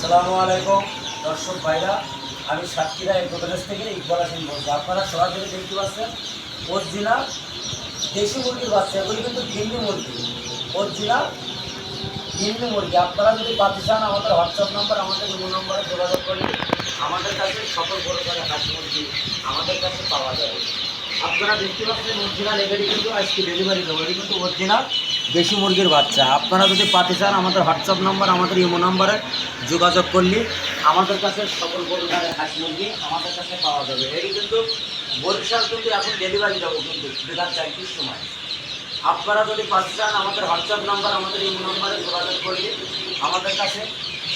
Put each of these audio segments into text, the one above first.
আসসালামু আলাইকুম, দর্শক ভাইরা। আমি সাতক্ষীরা এগ্রোপ্যালেস থেকে ইকবাল হাসিন বলছি। আপনারা সরাসরি দেখতে পাচ্ছেন, অরিজিনাল দেশি মুরগির বাচ্চা। এগুলি কিন্তু ভিন্ন মুরগি। অরিজিনাল ভিন্ন মুরগি। আপনারা যদি পাতে চান, আমাদের হোয়াটসঅ্যাপ নাম্বার, আমাদের ইমো নম্বরে, যোগাযোগ করে আমাদের কাছে সকল বড় করে হাঁস মুরগি আমাদের কাছে পাওয়া যাবে। আপনারা দেখতে পাচ্ছেন, অরিজিনাল এবারে কিন্তু আজকে ডেলিভারি দেবো। এটি কিন্তু অরিজিনাল। দেশি মুরগির বাচ্চা। আপনারা যদি পাতে চান, আমাদের হোয়াটসঅ্যাপ নাম্বার আমাদের ইমো নাম্বারে যোগাযোগ করলে আমাদের কাছে সকল পরিবারের হাঁস মুরগি আমাদের কাছে পাওয়া যাবে। এটি কিন্তু বরিশাল কিন্তু এখন ডেলিভারি দেবো কিন্তু বিকাল চারটির সময়। আপনারা যদি পাতে চান, আমাদের হোয়াটসঅ্যাপ নাম্বার আমাদের ইমো নাম্বারে যোগাযোগ করলে আমাদের কাছে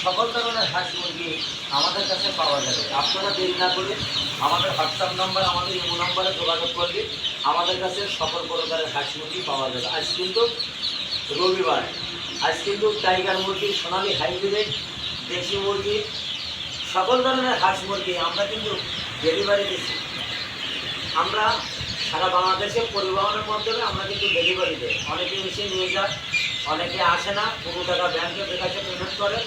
সকল ধরনের হাঁস মুরগি আমাদের কাছে পাওয়া যাবে। আপনারা দেরি না করে আমাদের হোয়াটসঅ্যাপ নাম্বার আমাদের ইমো নাম্বারে যোগাযোগ করলে আমাদের কাছে সকল প্রকারের হাঁস মুরগি পাওয়া যাবে। আজ কিন্তু রবিবার। আজ কিন্তু টাইগার মুরগি, সোনালি হাইব্রিড, দেশি মুরগি, সকল ধরনের হাঁস মুরগি আমরা কিন্তু ডেলিভারি দিচ্ছি। আমরা সারা বাংলাদেশে পরিবহনের মাধ্যমে আমরা কিন্তু ডেলিভারি দিই। অনেকে এসে নিয়ে যায়, অনেকে আসে না পুরো টাকা ব্যাংকে বিকাশে পেমেন্ট করে।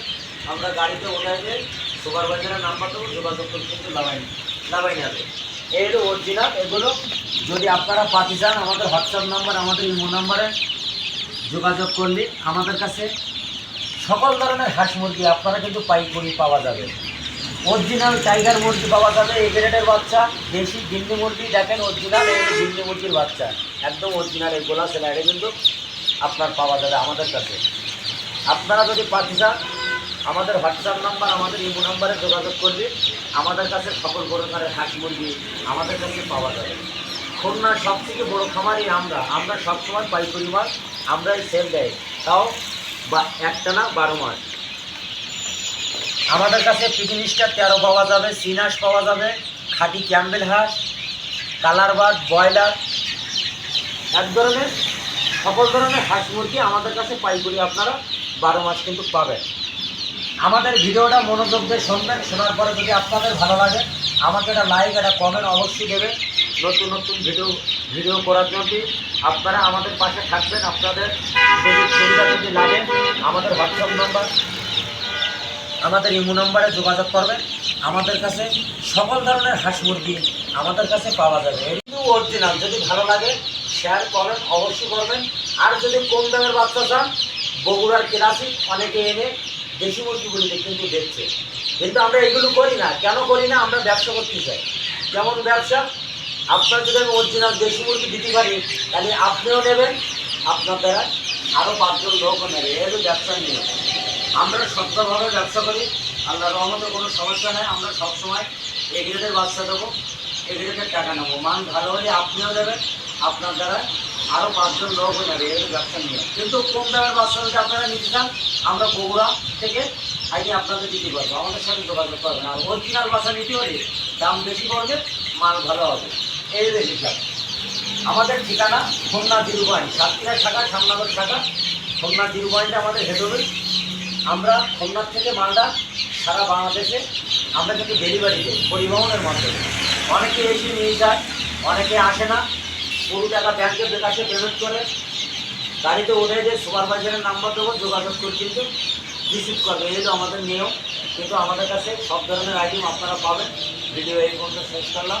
আমরা গাড়িতে ওঠাই দিই, সুপারভাইজারের নাম্বার দেবো, যোগাযোগ করে কিন্তু লাগাই লাগাই নেবে হলো অরিজিনাল এগুলো যদি আপনারা পাতি চান আমাদের হোয়াটসঅ্যাপ নাম্বার আমাদের ইমো নাম্বারে যোগাযোগ করলে আমাদের কাছে সকল ধরনের হাঁস মুরগি আপনারা কিন্তু পাইকারি পাওয়া যাবে। অরিজিনাল টাইগার মুরগি পাওয়া যাবে, এই গ্রেডের বাচ্চা, দেশি গিন্নি মুরগি, দেখেন অরিজিনাল এই গিন্নি মুরগির বাচ্চা, একদম অরিজিনাল এই গোলা সেলা এটা কিন্তু আপনার পাওয়া যাবে আমাদের কাছে। আপনারা যদি পাতি চান, আমাদের হোয়াটসঅ্যাপ নাম্বার, আমাদের ইমো নাম্বারে যোগাযোগ করলে আমাদের কাছে সকল প্রকারের হাঁস মুরগি আমাদের কাছে পাওয়া যাবে। খুলনার সব থেকে বড়ো খামারই আমরা আমরা সবসময় পাইকারি মাল আমরাই সেল দেয়। তাও বা একটা না বারো মাস। আমাদের কাছে পিকনিক স্টার তেরো পাওয়া যাবে, সিনাস পাওয়া যাবে, খাঁটি ক্যাম্বেল হাঁস, কালার বার্ড ব্রয়লার। এক ধরনের, সকল ধরনের হাঁস মুরগি আমাদের কাছে পাইকারি আপনারা বারো মাস কিন্তু পাবেন। আমাদের ভিডিওটা মনোযোগ দিয়ে শুনবেন, শোনার পরে যদি আপনাদের ভালো লাগে, আমাকে একটা লাইক একটা কমেন্ট অবশ্যই দেবেন। নতুন নতুন ভিডিও ভিডিও করার জন্য আপনারা আমাদের পাশে থাকবেন, আপনাদের সুবিধা যদি লাগে, আমাদের হোয়াটসঅ্যাপ নাম্বার আমাদের ইমো নাম্বারে যোগাযোগ করবেন। আমাদের কাছে সকল ধরনের হাঁস মুরগি আমাদের কাছে পাওয়া যাবে। কিন্তু অরিজিনাল যদি ভালো লাগে শেয়ার করেন অবশ্যই করবেন। আর যদি কম দামের বাচ্চা চান, বগুড়ার ক্লাসিক অনেকে এনে দেশি মুরগিগুলি কিন্তু দেখছে কিন্তু আমরা এগুলো করি না। কেন করি না? আমরা ব্যবসা করতে চাই। যেমন ব্যবসা আপনার যদি আমি অরিজিনাল দেশি মুরগি দিতে পারি, তাহলে আপনিও নেবেন, আপনার দ্বারা আরও পাঁচজন লোকও নেবে। এই হলো ব্যবসার নিয়ম। আমরা সত্যভাবে ব্যবসা করি আল্লাহ রহমতে কোনো সমস্যা নেই, আমরা সবসময় এ গ্রেডের বাচ্চা দেবো এ গ্রেডের টাকা নেব। মান ভালো হলে আপনিও দেবেন আপনার দ্বারা আরও পাঁচজন লোকও নেবে। এই হলো ব্যবসার নিয়ম। কিন্তু কম দামের বাচ্চা যদি আপনারা নিতে চান, আমরা বগুড়া থেকে আইনি আপনাদের দিতে পারব। আমাদের সাথে যোগাযোগ করবেন। আর অরিজিনাল বাচ্চা নিতে হলে দাম বেশি পড়বে, মাল ভালো হবে। এই হিসাব আমাদের ঠিকানা খুলনা জিরো পয়েন্ট সাতক্ষীরা শাখা সামনাগর শাখা খুলনা জিরো পয়েন্টে আমাদের হেড আমরা খুলনার থেকে মালদা, সারা বাংলাদেশে আমরা কিন্তু ডেলিভারি দিই, পরিবহনের মাধ্যমে। অনেকে এসে নিয়ে যায়, অনেকে আসে না। পুরো টাকা ব্যাংকে বিকাশে পেমেন্ট করে। গাড়িতে উঠে যে সুপারভাইজারের নাম্বার দেবো, যোগাযোগ করে কিন্তু রিসিভ করবে। এই হলো আমাদের নিয়ম। কিন্তু আমাদের কাছে সব ধরনের আইটেম আপনারা পাবেন। ভিডিও এই পর্যন্ত শেষ করলাম।